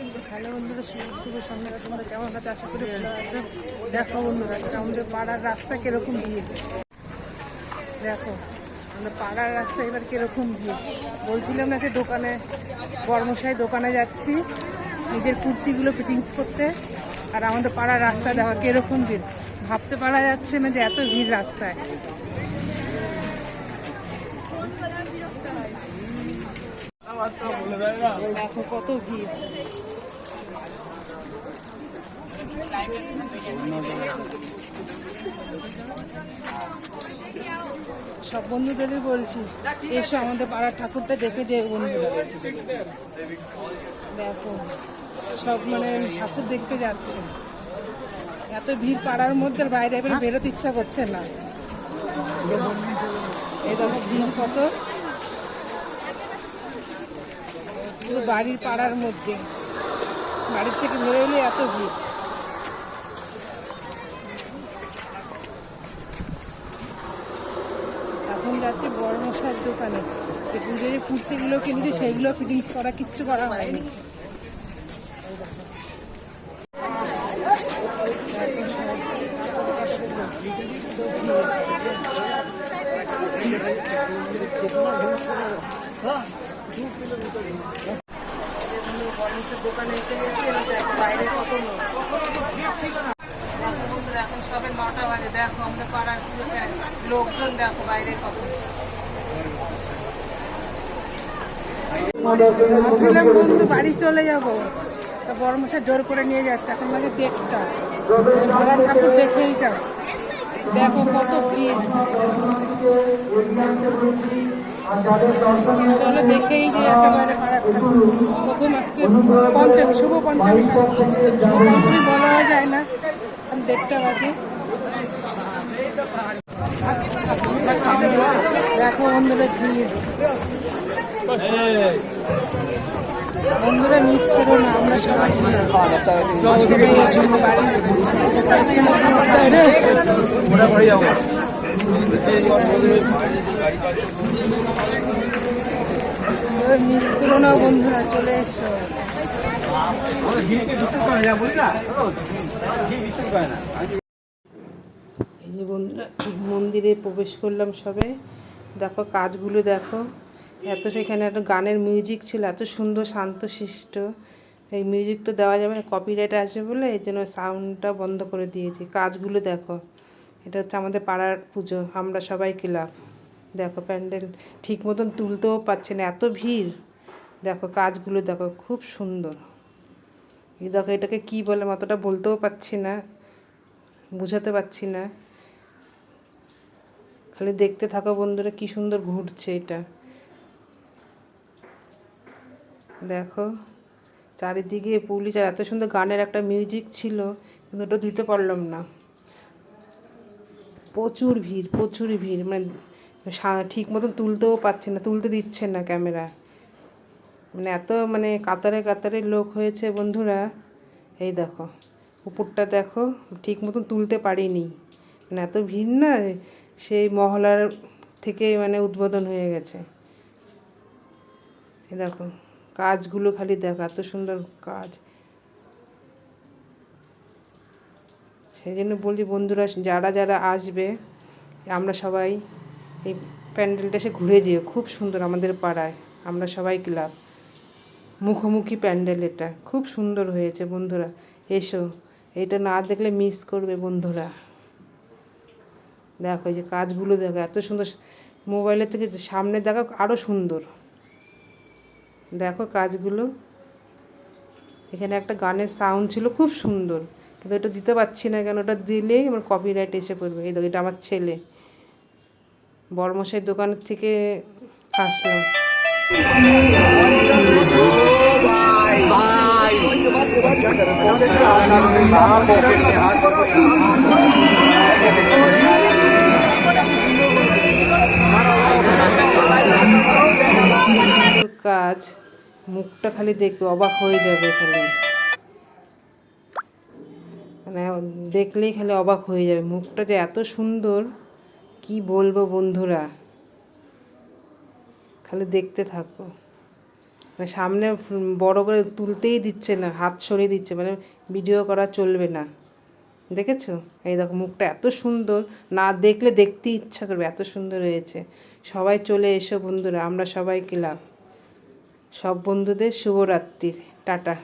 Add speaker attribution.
Speaker 1: Hello বন্ধুরা, শুভ শুভ সন্ধ্যা। তোমরা কেমন আছো? আশা করি ভালো আছো। দেখো বন্ধুরা, আজকে আমাদের পাড়ার রাস্তা কীরকম ভিড়? দেখো, আমাদের পাড়ার রাস্তা এবার কীরকম ভিড়? বলছিলাম না যে দোকানে বর্মশাই দোকানে যাচ্ছি, নিজের কুর্তিগুলো ফিটিংস করতে। আর আমাদের পাড়ার রাস্তা দেখো কীরকম ভিড়? ভাবতে পারা যাচ্ছে না যে এত ভিড় রাস্তায়। দেখো কত ভিড়। সব বন্ধুদেরই বলছি, এসো আমাদের পাড়ার ঠাকুরটা দেখে যে বন্ধুরা। দেখো, সব মানে ঠাকুর দেখতে যাচ্ছে। এত ভিড় পাড়ার মধ্যে, বাইরে বেরোতে ইচ্ছা করছে না। এই দেখো ভিড় কত। পুরো বাড়ির পাড়ার মধ্যে। বাড়ির থেকে বেরোলে এত ভিড়। এখন যাচ্ছে বড় মশাইয়ের দোকানে। পুজো যে কুর্তিগুলো কিনেছে, সেগুলো ফিটিংস করা কিচ্ছু করা হয়নি। সবে নটা বাজে দেখো আমাদের পাড়ার লোকজন দেখো বাইরে ভাবছিলাম বন্ধু বাড়ি চলে যাব তা বড় মশাই জোর করে নিয়ে যাচ্ছে এখন দেড়টা এই ঠাকুর দেখেই যাও দেখো কত ভিড় চলো দেখেই যে একেবারে প্রথম আজকে পঞ্চমী শুভ পঞ্চমী শুভ পঞ্চমী বলা যায় না। দেড়টা বাজে। দেখো বন্ধুরা ভিড় বন্ধুরা মিস করো না আমরা সবাই বাড়ি মিস করো না বন্ধুরা, চলে এসো। এই মন্দিরে প্রবেশ করলাম সবে। দেখো কাজগুলো দেখো। এত সেখানে একটা গানের মিউজিক ছিল, এত সুন্দর, শান্ত, শিষ্ট। এই মিউজিক তো দেওয়া যাবে না কপিরাইট আসবে বলে এই জন্য সাউন্ডটা বন্ধ করে দিয়েছি। কাজগুলো দেখো। এটা হচ্ছে আমাদের পাড়ার পুজো, আমরা সবাই ক্লাব। দেখো প্যান্ডেল ঠিক মতন তুলতেও পারছে না, এত ভিড়। দেখো কাজগুলো দেখো খুব সুন্দর। এই দেখো এটাকে কি বলে অতটা বলতেও পারছি না, বুঝাতে পারছি না। খালি দেখতে থাকো বন্ধুরা কি সুন্দর ঘুরছে এটা। দেখো, চারিদিকে পুলিশ আর এত সুন্দর গানের একটা মিউজিক ছিল, কিন্তু ওটা দিতে পারলাম না। প্রচুর ভিড় প্রচুর ভিড়। মানে ঠিক মতন তুলতেও পারছে না, তুলতে দিচ্ছে না ক্যামেরা। মানে এত মানে কাতারে কাতারে লোক হয়েছে বন্ধুরা। এই দেখো, উপরটা দেখো, ঠিক মতন তুলতে পারিনি। মানে এত ভিড় না, সেই মহলার থেকে মানে উদ্বোধন হয়ে গেছে। এই দেখো, কাজগুলো খালি দেখো, এত সুন্দর কাজ। সেই জন্য বলছি বন্ধুরা, যারা যারা আসবে, আমরা সবাই এই প্যান্ডেলটা এসে ঘুরে যেও। খুব সুন্দর আমাদের পাড়ায়। আমরা সবাই ক্লাব। মুখোমুখি প্যান্ডেল এটা। খুব সুন্দর হয়েছে বন্ধুরা। এসো। এটা না দেখলে মিস করবে বন্ধুরা। দেখো এই যে কাজগুলো দেখো, এত সুন্দর। মোবাইলের থেকে সামনে দেখো আরও সুন্দর। দেখো কাজগুলো। এখানে একটা গানের সাউন্ড ছিল, খুব সুন্দর। কিন্তু ওটা দিতে পারছি না কেন? ওটা দিলেই আমার কপিরাইট এসে পড়বে। এই এটা আমার ছেলে। বড়মশাই দোকানের থেকে আসলাম। কাজ, মুখটা খালি দেখবে, অবাক হয়ে যাবে খালি মানে দেখলেই খালি অবাক হয়ে যাবে। মুখটা যে এত সুন্দর, কি বলব বন্ধুরা? খালি দেখতে থাকো। মানে সামনে বড় করে তুলতেই দিচ্ছে না, হাত সরিয়ে দিচ্ছে মানে ভিডিও করা চলবে না। দেখেছ? এই দেখো, মুখটা এত সুন্দর, না দেখলে দেখতে ইচ্ছা করবে, এত সুন্দর হয়েছে। সবাই চলে এসো বন্ধুরা, আমরা সবাই গেলাম। সব বন্ধুদের শুভরাত্রির টাটা।